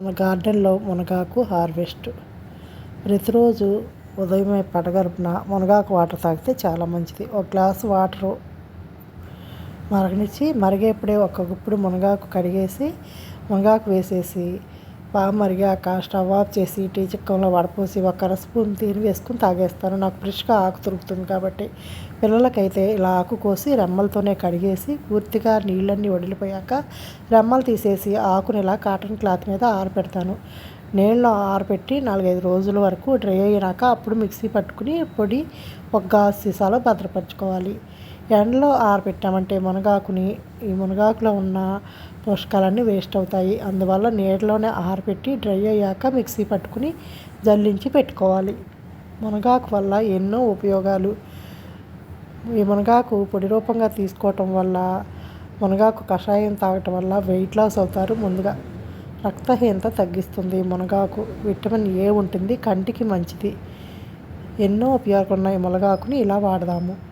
మన గార్డెన్లో మునగాకు హార్వెస్ట్. ప్రతిరోజు ఉదయమే పడగడుపున మునగాకు వాటర్ తాగితే చాలా మంచిది. ఒక గ్లాస్ వాటరు మరగనిచ్చి మరిగేప్పుడే ఒక గుప్పుడు మునగాకు కడిగేసి మునగాకు వేసేసి బాగా మరిగాక స్టవ్ ఆఫ్ చేసి టీ చిక్కంలో వడపోసి ఒక స్పూన్ తీరి వేసుకుని తాగేస్తాను నాకు ఫ్రెష్గా ఆకు దొరుకుతుంది కాబట్టి పిల్లలకైతే ఇలా ఆకు కోసి రెమ్మలతోనే కడిగేసి పూర్తిగా నీళ్ళన్నీ వడిలిపోయాక రెమ్మలు తీసేసి ఆకుని ఇలా కాటన్ క్లాత్ మీద ఆరపెడతాను. నీళ్ళలో ఆరబెట్టి నాలుగైదు రోజుల వరకు డ్రై అయినాక అప్పుడు మిక్సీ పట్టుకుని పొడి ఒక సీసాలో భద్రపరచుకోవాలి. ఎండలో ఆరబెట్టామంటే మునగాకుని ఈ మునగాకులో ఉన్న పోషకాలన్నీ వేస్ట్ అవుతాయి. అందువల్ల నీళ్ళలోనే ఆరబెట్టి డ్రై అయ్యాక మిక్సీ పట్టుకుని జల్లించి పెట్టుకోవాలి. మునగాకు వల్ల ఎన్నో ఉపయోగాలు. ఈ మునగాకు పొడి రూపంగా తీసుకోవటం వల్ల మునగాకు కషాయం తాగటం వల్ల వెయిట్ లాస్ అవుతారు ముందుగా. రక్తహీనత తగ్గిస్తుంది. మునగాకు విటమిన్ ఏ ఉంటుంది? కంటికి మంచిది. ఎన్నో ఉపయోగాలు ఉన్నాయి మునగాకుని? ఇలా వాడదాము.